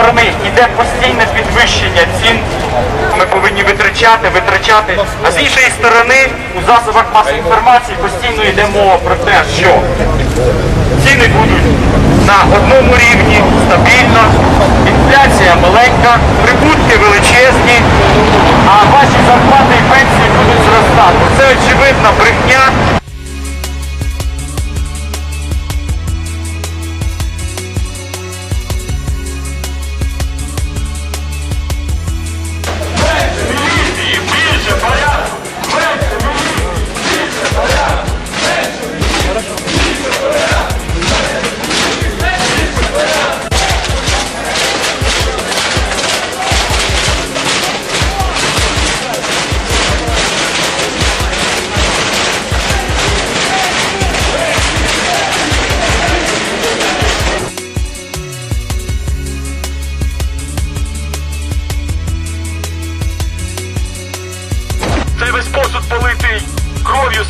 сторони йде постійне підвищення цін. Ми повинні витрачати, витрачати. А з іншої сторони, у засобах масової інформації постійно йде мова про те, що ціни будуть на одному рівні, стабільно, інфляція маленька, прибутки величезні, а ваші зарплати і пенсії будуть зростати. Це очевидна брехня.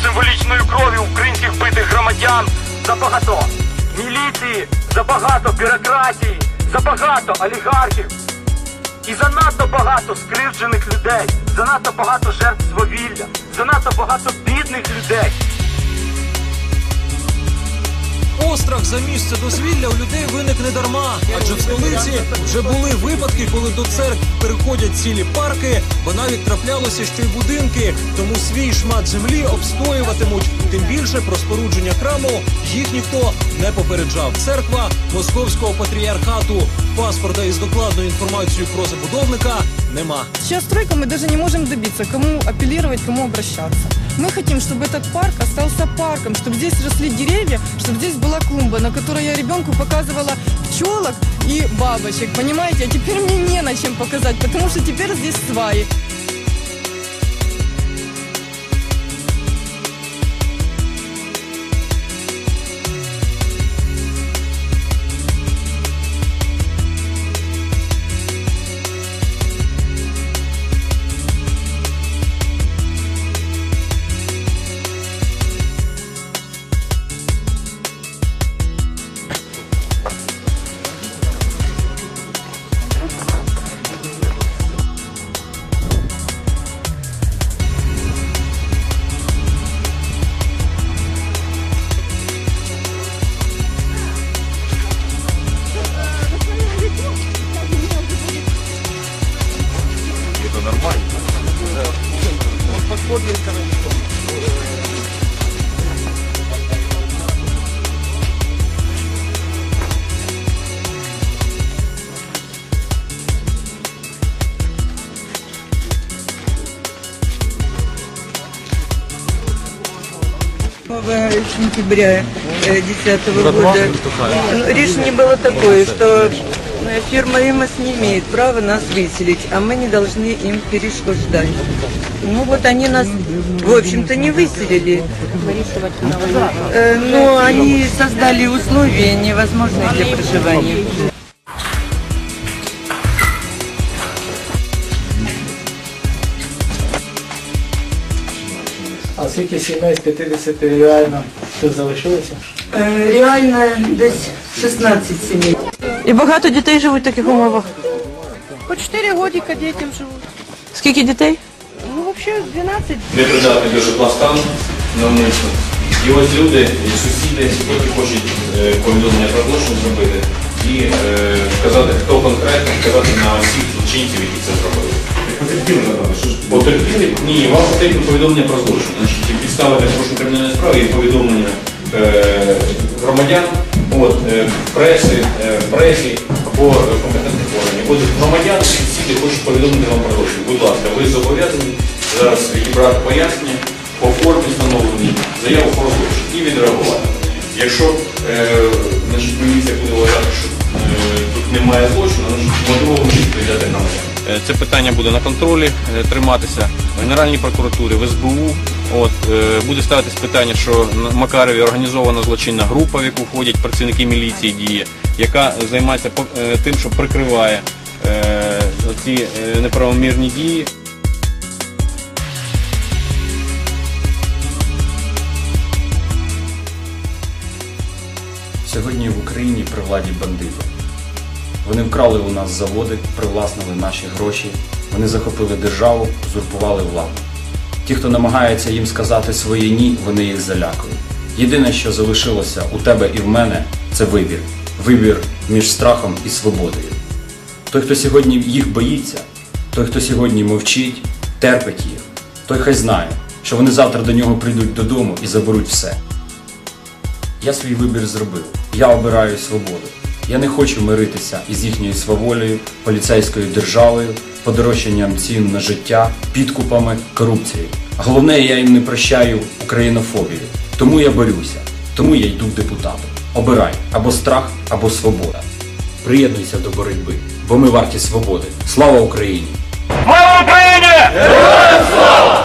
Символічною кров'ю українських битих громадян. Забагато міліції, забагато бюрократії, забагато олігархів. І занадто багато скривджених людей, занадто багато жертв свавілля, занадто багато бідних людей. Острах за місце дозвілля у людей виник не дарма, адже в столиці вже були випадки, коли до церкв переходять цілі парки, бо навіть траплялося, що й будинки. Тому свій шмат землі обстоюватимуть. Тим більше про спорудження храму їх ніхто не попереджав. Церква московського патріархату паспорта із докладною інформацією про забудовника нема. Сейчас стройка мы даже не можем добиться, кому апеллировать, кому обращаться. Мы хотим, чтобы этот парк остался парком, чтобы здесь росли деревья, чтобы здесь была клумба, на которой я ребенку показывала пчелок и бабочек, понимаете? А теперь мне не на чем показать, потому что теперь здесь сваи. Сентября 2010 года. Ну, решение было такое, что э, фирма ИМОС не имеет права нас выселить, а мы не должны им перешкождать. Ну вот они нас, в общем-то, не выселили. Э, Но они создали условия невозможные для проживания. А скільки сімей з 50 реально тут залишилося? Э, Реально десь 16 семей. І багато дітей живуть в таких умовах. По 4 годика детям живут. Скільки дітей? Ну, вообще 12 непридатний до житла стан навмисно. І ось люди, і сусіди, які хочуть е, повідомлення про злочин зробити і е, вказати, хто конкретно, вказати на всіх злочинців, які це зробили. Потерпіли, напевно, що ж потерпіли? Ні, вам потрібно повідомлення про злочин. Значить, підстави для порушення кримінальної справи і повідомлення е, громадян, от, е, преси, е, пресі або компетентних органів. От громадян, сусіди хочуть повідомити вам про злочин. Будь ласка, ви зобов'язані зараз відібрати пояснення по формі встановленій заяву про злочин і відреагувати. Якщо е, значить, міліція буде вважати, що е, тут немає злочину, значить мотивовано відповідати мене. Це питання буде на контролі триматися в Генеральній прокуратурі, в СБУ. От е, буде ставитись питання, що на Макарові організована злочинна група, в яку входять працівники міліції діє, яка займається е, тим, що прикриває е, ці неправомірні дії. Сьогодні в Україні при владі бандити. Вони вкрали у нас заводи, привласнили наші гроші. Вони захопили державу, узурпували владу. Ті, хто намагається їм сказати своє ні, вони їх залякують. Єдине, що залишилося у тебе і в мене, це вибір. Вибір між страхом і свободою. Той, хто сьогодні їх боїться, той, хто сьогодні мовчить, терпить їх, той хай знає, що вони завтра до нього прийдуть додому і заберуть все. Я свій вибір зробив. Я обираю свободу. Я не хочу миритися із їхньою сваволею, поліцейською державою, подорожчанням цін на життя, підкупами, корупцією. Головне, я їм не прощаю українофобію. Тому я борюся, тому я йду в депутати. Обирай або страх, або свобода. Приєднуйся до боротьби, бо ми варті свободи. Слава Україні! Слава Україні! Героям слава!